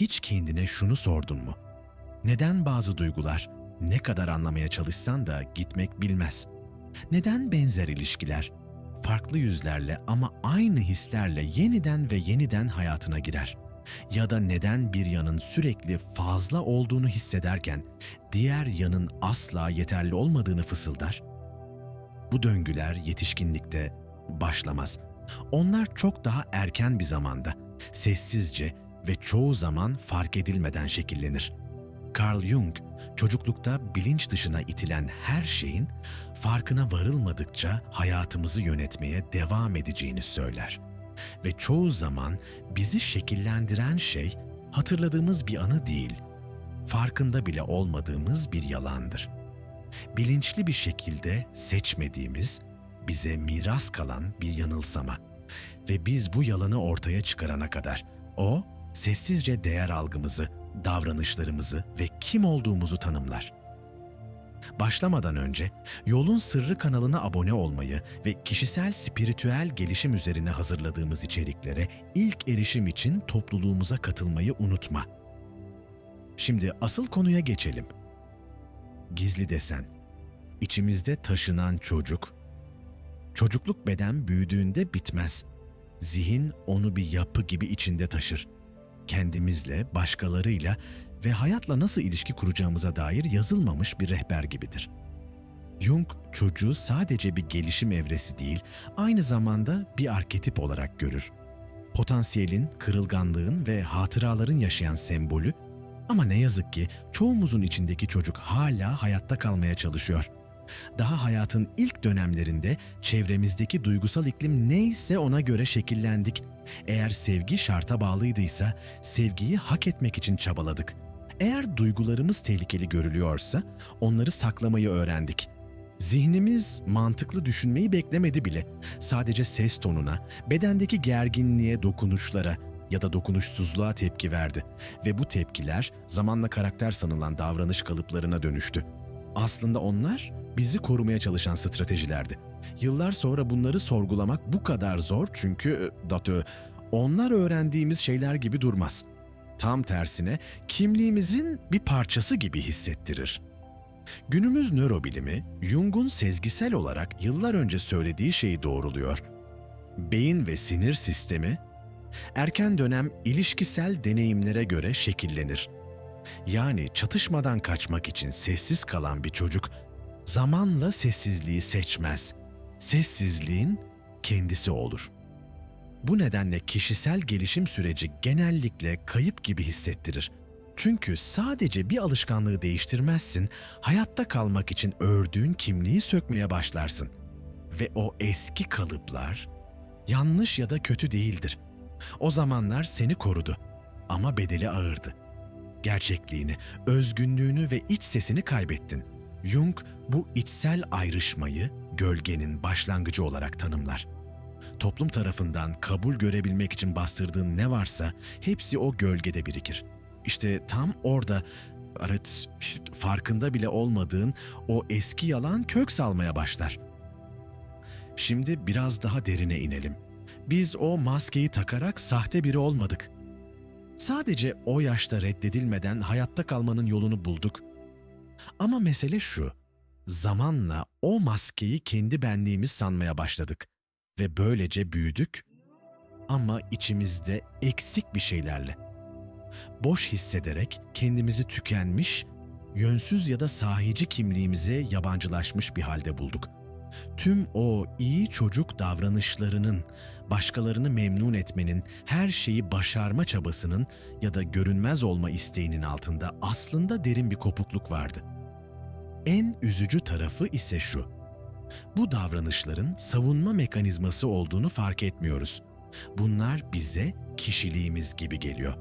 Hiç kendine şunu sordun mu? Neden bazı duygular ne kadar anlamaya çalışsan da gitmek bilmez? Neden benzer ilişkiler farklı yüzlerle ama aynı hislerle yeniden ve yeniden hayatına girer? Ya da neden bir yanın sürekli fazla olduğunu hissederken diğer yanın asla yeterli olmadığını fısıldar? Bu döngüler yetişkinlikte başlamaz. Onlar çok daha erken bir zamanda, sessizce ve çoğu zaman fark edilmeden şekillenir. Carl Jung, çocuklukta bilinç dışına itilen her şeyin farkına varılmadıkça hayatımızı yönetmeye devam edeceğini söyler. Ve çoğu zaman bizi şekillendiren şey hatırladığımız bir anı değil, farkında bile olmadığımız bir yalandır. Bilinçli bir şekilde seçmediğimiz, bize miras kalan bir yanılsama ve biz bu yalanı ortaya çıkarana kadar o sessizce değer algımızı, davranışlarımızı ve kim olduğumuzu tanımlar. Başlamadan önce Yolun Sırrı kanalına abone olmayı ve kişisel spiritüel gelişim üzerine hazırladığımız içeriklere ilk erişim için topluluğumuza katılmayı unutma. Şimdi asıl konuya geçelim. Gizli desen. İçimizde taşınan çocuk. Çocukluk beden büyüdüğünde bitmez. Zihin onu bir yapı gibi içinde taşır. Kendimizle, başkalarıyla ve hayatla nasıl ilişki kuracağımıza dair yazılmamış bir rehber gibidir. Jung çocuğu sadece bir gelişim evresi değil, aynı zamanda bir arketip olarak görür. Potansiyelin, kırılganlığın ve hatıraların yaşayan sembolü ama ne yazık ki çoğumuzun içindeki çocuk hala hayatta kalmaya çalışıyor. Daha hayatın ilk dönemlerinde çevremizdeki duygusal iklim neyse ona göre şekillendik. Eğer sevgi şarta bağlıydıysa sevgiyi hak etmek için çabaladık. Eğer duygularımız tehlikeli görülüyorsa onları saklamayı öğrendik. Zihnimiz mantıklı düşünmeyi beklemedi bile. Sadece ses tonuna, bedendeki gerginliğe, dokunuşlara ya da dokunuşsuzluğa tepki verdi ve bu tepkiler zamanla karakter sanılan davranış kalıplarına dönüştü. Aslında onlar bizi korumaya çalışan stratejilerdi. Yıllar sonra bunları sorgulamak bu kadar zor çünkü datö onlar öğrendiğimiz şeyler gibi durmaz. Tam tersine kimliğimizin bir parçası gibi hissettirir. Günümüz nörobilimi Jung'un sezgisel olarak yıllar önce söylediği şeyi doğruluyor. Beyin ve sinir sistemi erken dönem ilişkisel deneyimlere göre şekillenir. Yani çatışmadan kaçmak için sessiz kalan bir çocuk zamanla sessizliği seçmez. Sessizliğin kendisi olur. Bu nedenle kişisel gelişim süreci genellikle kayıp gibi hissettirir. Çünkü sadece bir alışkanlığı değiştirmezsin, hayatta kalmak için ördüğün kimliği sökmeye başlarsın. Ve o eski kalıplar yanlış ya da kötü değildir. O zamanlar seni korudu ama bedeli ağırdı. Gerçekliğini, özgünlüğünü ve iç sesini kaybettin. Jung bu içsel ayrışmayı gölgenin başlangıcı olarak tanımlar. Toplum tarafından kabul görebilmek için bastırdığın ne varsa hepsi o gölgede birikir. İşte tam orada evet, farkında bile olmadığın o eski yalan kök salmaya başlar. Şimdi biraz daha derine inelim. Biz o maskeyi takarak sahte biri olmadık. Sadece o yaşta reddedilmeden hayatta kalmanın yolunu bulduk. Ama mesele şu. Zamanla o maskeyi kendi benliğimiz sanmaya başladık ve böylece büyüdük ama içimizde eksik bir şeylerle. Boş hissederek kendimizi tükenmiş, yönsüz ya da sahici kimliğimize yabancılaşmış bir halde bulduk. Tüm o iyi çocuk davranışlarının, başkalarını memnun etmenin, her şeyi başarma çabasının ya da görünmez olma isteğinin altında aslında derin bir kopukluk vardı. En üzücü tarafı ise şu. Bu davranışların savunma mekanizması olduğunu fark etmiyoruz. Bunlar bize kişiliğimiz gibi geliyor.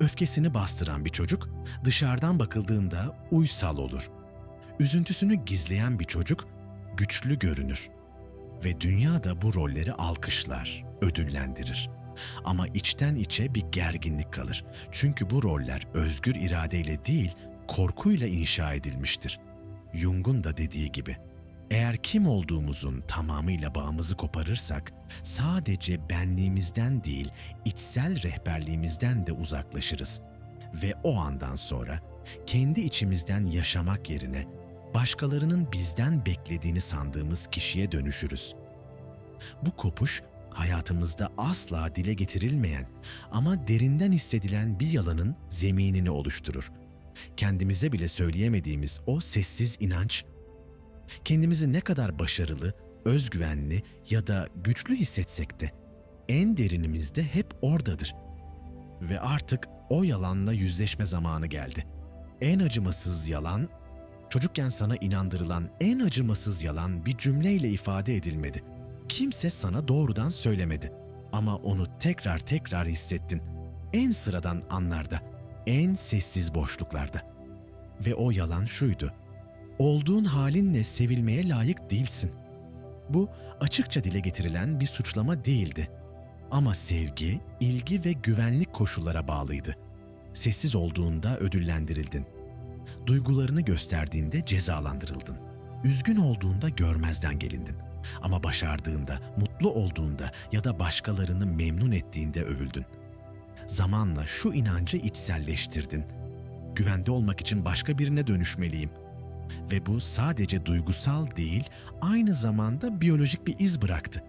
Öfkesini bastıran bir çocuk dışarıdan bakıldığında uysal olur. Üzüntüsünü gizleyen bir çocuk güçlü görünür ve dünya da bu rolleri alkışlar, ödüllendirir. Ama içten içe bir gerginlik kalır. Çünkü bu roller özgür iradeyle değil, korkuyla inşa edilmiştir. Jung'un da dediği gibi. Eğer kim olduğumuzun tamamıyla bağımızı koparırsak, sadece benliğimizden değil, içsel rehberliğimizden de uzaklaşırız. Ve o andan sonra kendi içimizden yaşamak yerine başkalarının bizden beklediğini sandığımız kişiye dönüşürüz. Bu kopuş hayatımızda asla dile getirilmeyen ama derinden hissedilen bir yalanın zeminini oluşturur. Kendimize bile söyleyemediğimiz o sessiz inanç kendimizi ne kadar başarılı, özgüvenli ya da güçlü hissetsek de en derinimizde hep oradadır. Ve artık o yalanla yüzleşme zamanı geldi. En acımasız yalan, çocukken sana inandırılan en acımasız yalan bir cümleyle ifade edilmedi. Kimse sana doğrudan söylemedi. Ama onu tekrar tekrar hissettin. En sıradan anlarda, en sessiz boşluklarda. Ve o yalan şuydu olduğun halinle sevilmeye layık değilsin. Bu açıkça dile getirilen bir suçlama değildi. Ama sevgi, ilgi ve güvenlik koşullara bağlıydı. Sessiz olduğunda ödüllendirildin. Duygularını gösterdiğinde cezalandırıldın. Üzgün olduğunda görmezden gelindin. Ama başardığında, mutlu olduğunda ya da başkalarını memnun ettiğinde övüldün. Zamanla şu inancı içselleştirdin. Güvende olmak için başka birine dönüşmeliyim ve bu sadece duygusal değil, aynı zamanda biyolojik bir iz bıraktı.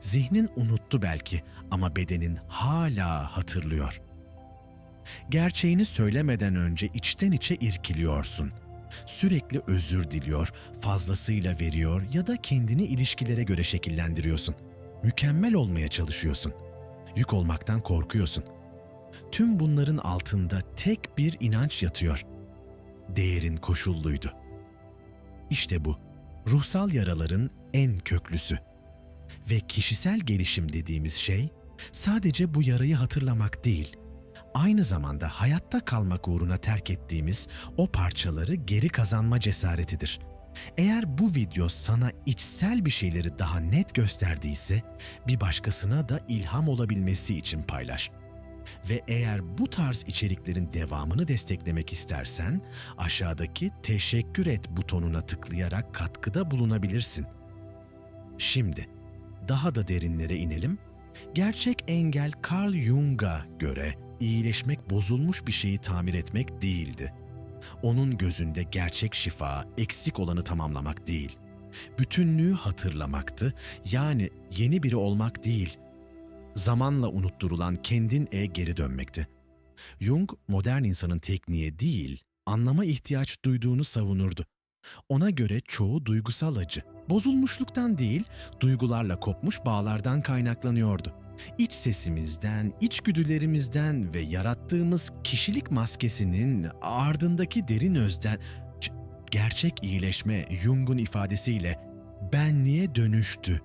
Zihnin unuttu belki ama bedenin hala hatırlıyor. Gerçeğini söylemeden önce içten içe irkiliyorsun. Sürekli özür diliyor, fazlasıyla veriyor ya da kendini ilişkilere göre şekillendiriyorsun. Mükemmel olmaya çalışıyorsun. Yük olmaktan korkuyorsun. Tüm bunların altında tek bir inanç yatıyor. Değerin koşulluydu. İşte bu, ruhsal yaraların en köklüsü. Ve kişisel gelişim dediğimiz şey sadece bu yarayı hatırlamak değil, aynı zamanda hayatta kalmak uğruna terk ettiğimiz o parçaları geri kazanma cesaretidir. Eğer bu video sana içsel bir şeyleri daha net gösterdiyse, bir başkasına da ilham olabilmesi için paylaş. Ve eğer bu tarz içeriklerin devamını desteklemek istersen aşağıdaki teşekkür et butonuna tıklayarak katkıda bulunabilirsin. Şimdi daha da derinlere inelim. Gerçek engel Carl Jung'a göre iyileşmek bozulmuş bir şeyi tamir etmek değildi. Onun gözünde gerçek şifa eksik olanı tamamlamak değil. Bütünlüğü hatırlamaktı. Yani yeni biri olmak değil, zamanla unutturulan kendin e geri dönmekti. Jung modern insanın tekniğe değil, anlama ihtiyaç duyduğunu savunurdu. Ona göre çoğu duygusal acı, bozulmuşluktan değil, duygularla kopmuş bağlardan kaynaklanıyordu. İç sesimizden, içgüdülerimizden ve yarattığımız kişilik maskesinin ardındaki derin özden gerçek iyileşme Jung'un ifadesiyle benliğe dönüştü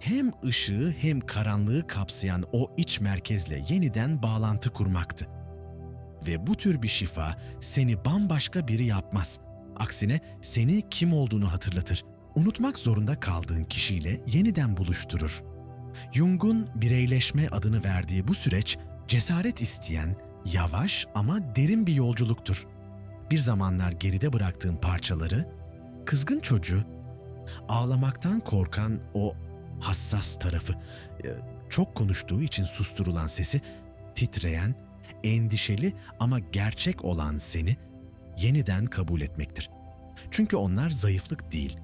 hem ışığı hem karanlığı kapsayan o iç merkezle yeniden bağlantı kurmaktı. Ve bu tür bir şifa seni bambaşka biri yapmaz. Aksine seni kim olduğunu hatırlatır. Unutmak zorunda kaldığın kişiyle yeniden buluşturur. Jung'un bireyleşme adını verdiği bu süreç cesaret isteyen, yavaş ama derin bir yolculuktur. Bir zamanlar geride bıraktığın parçaları, kızgın çocuğu, ağlamaktan korkan o hassas tarafı, e, çok konuştuğu için susturulan sesi, titreyen, endişeli ama gerçek olan seni yeniden kabul etmektir. Çünkü onlar zayıflık değil,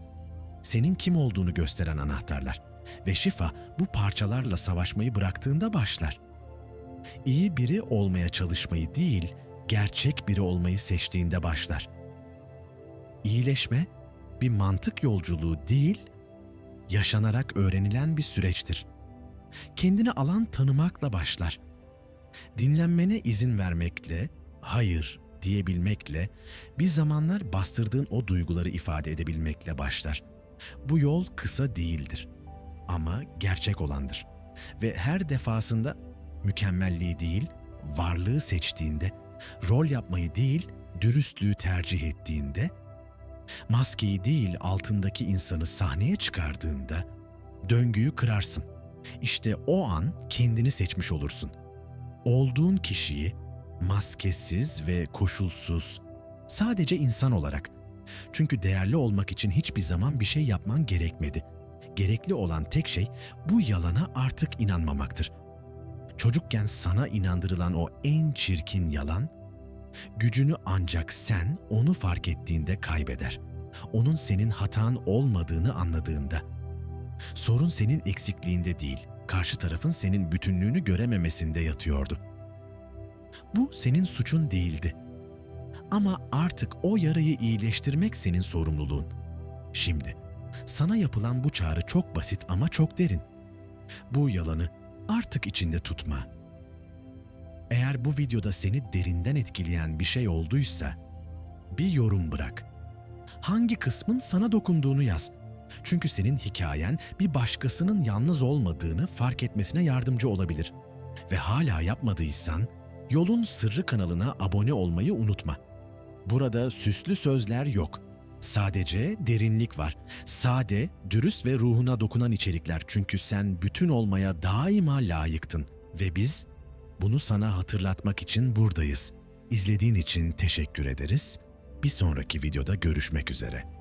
senin kim olduğunu gösteren anahtarlar ve şifa bu parçalarla savaşmayı bıraktığında başlar. İyi biri olmaya çalışmayı değil, gerçek biri olmayı seçtiğinde başlar. İyileşme bir mantık yolculuğu değil, yaşanarak öğrenilen bir süreçtir. Kendini alan tanımakla başlar. Dinlenmene izin vermekle, hayır diyebilmekle, bir zamanlar bastırdığın o duyguları ifade edebilmekle başlar. Bu yol kısa değildir ama gerçek olandır. Ve her defasında mükemmelliği değil, varlığı seçtiğinde, rol yapmayı değil, dürüstlüğü tercih ettiğinde maskeyi değil altındaki insanı sahneye çıkardığında döngüyü kırarsın. İşte o an kendini seçmiş olursun. Olduğun kişiyi maskesiz ve koşulsuz, sadece insan olarak Çünkü değerli olmak için hiçbir zaman bir şey yapman gerekmedi. Gerekli olan tek şey bu yalana artık inanmamaktır. Çocukken sana inandırılan o en çirkin yalan, gücünü ancak sen onu fark ettiğinde kaybeder. Onun senin hatan olmadığını anladığında. Sorun senin eksikliğinde değil, karşı tarafın senin bütünlüğünü görememesinde yatıyordu. Bu senin suçun değildi. Ama artık o yarayı iyileştirmek senin sorumluluğun. Şimdi sana yapılan bu çağrı çok basit ama çok derin. Bu yalanı artık içinde tutma. Eğer bu videoda seni derinden etkileyen bir şey olduysa bir yorum bırak. Hangi kısmın sana dokunduğunu yaz. Çünkü senin hikayen bir başkasının yalnız olmadığını fark etmesine yardımcı olabilir. Ve hala yapmadıysan Yolun Sırrı kanalına abone olmayı unutma. Burada süslü sözler yok. Sadece derinlik var. Sade, dürüst ve ruhuna dokunan içerikler çünkü sen bütün olmaya daima layıktın ve biz bunu sana hatırlatmak için buradayız. İzlediğin için teşekkür ederiz. Bir sonraki videoda görüşmek üzere.